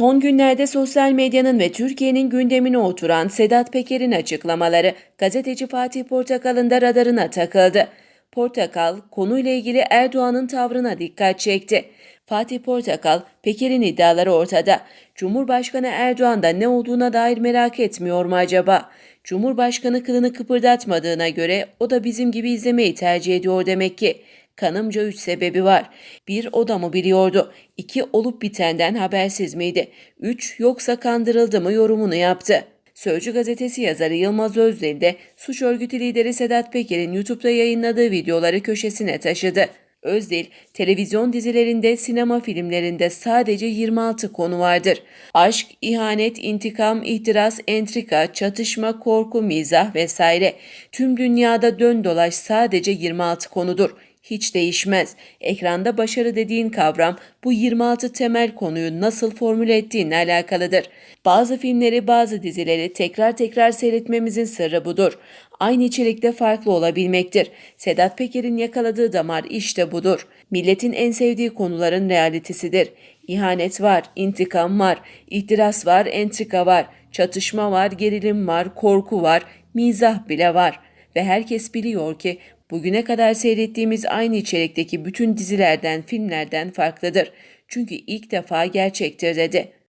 Son günlerde sosyal medyanın ve Türkiye'nin gündemine oturan Sedat Peker'in açıklamaları gazeteci Fatih Portakal'ın da radarına takıldı. Portakal konuyla ilgili Erdoğan'ın tavrına dikkat çekti. Fatih Portakal, Peker'in iddiaları ortada. Cumhurbaşkanı Erdoğan da ne olduğuna dair merak etmiyor mu acaba? Cumhurbaşkanı kılını kıpırdatmadığına göre o da bizim gibi izlemeyi tercih ediyor demek ki. Kanımca üç sebebi var. Bir o da mı biliyordu? İki olup bitenden habersiz miydi? Üç yoksa kandırıldı mı yorumunu yaptı. Sözcü gazetesi yazarı Yılmaz Özdil de suç örgütü lideri Sedat Peker'in YouTube'da yayınladığı videoları köşesine taşıdı. Özdil, televizyon dizilerinde, sinema filmlerinde sadece 26 konu vardır. Aşk, ihanet, intikam, ihtiras, entrika, çatışma, korku, mizah vesaire. Tüm dünyada dön dolaş sadece 26 konudur hiç değişmez. Ekranda başarı dediğin kavram bu 26 temel konuyu nasıl formüle ettiğinle alakalıdır. Bazı filmleri, bazı dizileri tekrar tekrar seyretmemizin sırrı budur. Aynı içerikte farklı olabilmektir. Sedat Peker'in yakaladığı damar işte budur. Milletin en sevdiği konuların realitesidir. İhanet var, intikam var, ihtiras var, entrika var, çatışma var, gerilim var, korku var, mizah bile var. Ve herkes biliyor ki bugüne kadar seyrettiğimiz aynı içerikteki bütün dizilerden, filmlerden farklıdır. Çünkü ilk defa gerçektir dedi.